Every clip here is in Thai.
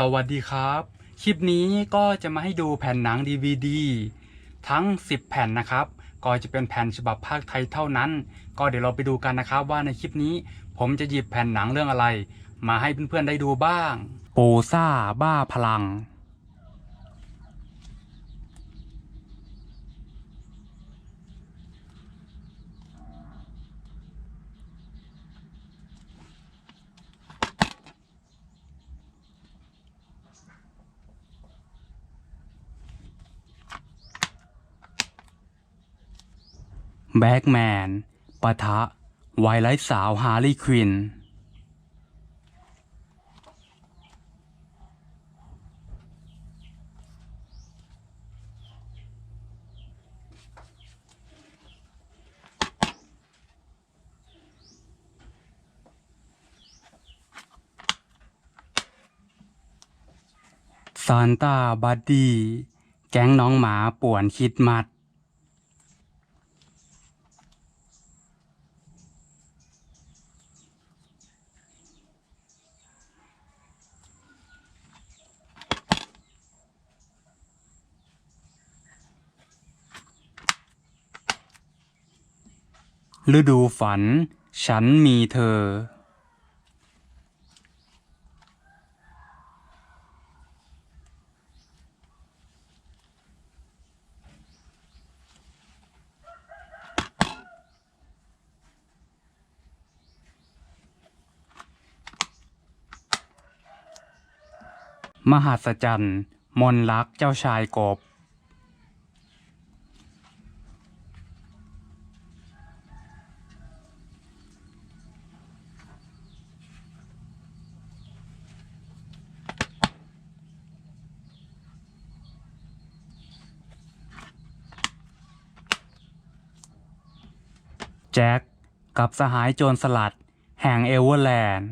สวัสดีครับ คลิปนี้ก็จะมาให้ดูแผ่นหนัง DVD ทั้ง 10 แผ่นนะครับ ก็จะเป็นแผ่นฉบับภาคไทยเท่านั้น ก็เดี๋ยวเราไปดูกันนะครับ ว่าในคลิปนี้ผมจะหยิบแผ่นหนังเรื่องอะไร มาให้เพื่อนๆได้ดูบ้าง โปซ่าบ้าพลัง แบ็กแมนปะทะไวไลท์สาวฮาร์ลีควิน ซานตาบัดดี้ แก๊งน้องหมาป่วนคิดมัด ฤดูฝัน ฉันมีเธอ มหัศจรรย์ มนลักษ์เจ้าชายกบ แจ็คกับสหายโจรสลัดแห่งเอเวอร์แลนด์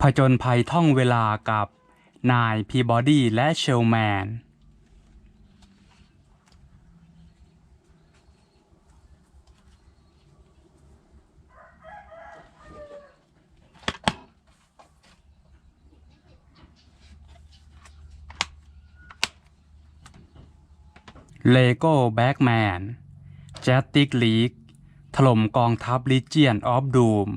ผจญภัยท่องเวลากับนายพีบอดี้และเชลแมน เลโก้แบ็กแมนแจตติกลีกถล่มกองทัพลิเจียนออฟดูม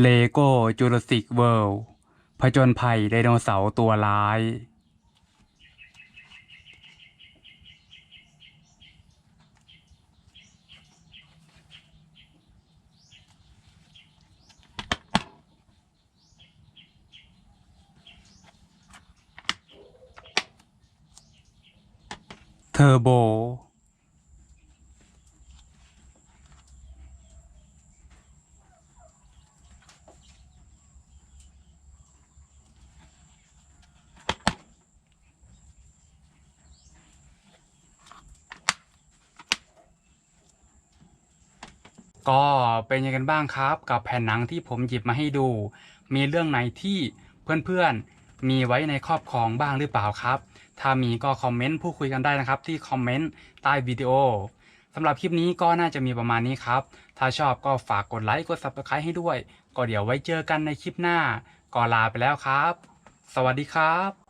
เลโก้จูราสสิกเวิลด์ผจญภัยไดโนเสาร์ตัวร้าย เทอร์โบ ก็เป็นยังไงกันบ้างครับ กับแผ่นหนังที่ผมหยิบมาให้ดู มีเรื่องไหนที่เพื่อนๆ มีไว้ในครอบครองบ้างหรือเปล่าครับ ถ้ามีก็คอมเมนต์พูดคุยกันได้นะครับ ที่คอมเมนต์ใต้วิดีโอสำหรับคลิปนี้ก็น่าจะมีประมาณนี้ครับ ถ้าชอบก็ฝากกดไลค์กด subscribe ให้ด้วย ก็เดี๋ยวไว้เจอกันในคลิปหน้าก็ลาไปแล้วครับ สวัสดีครับ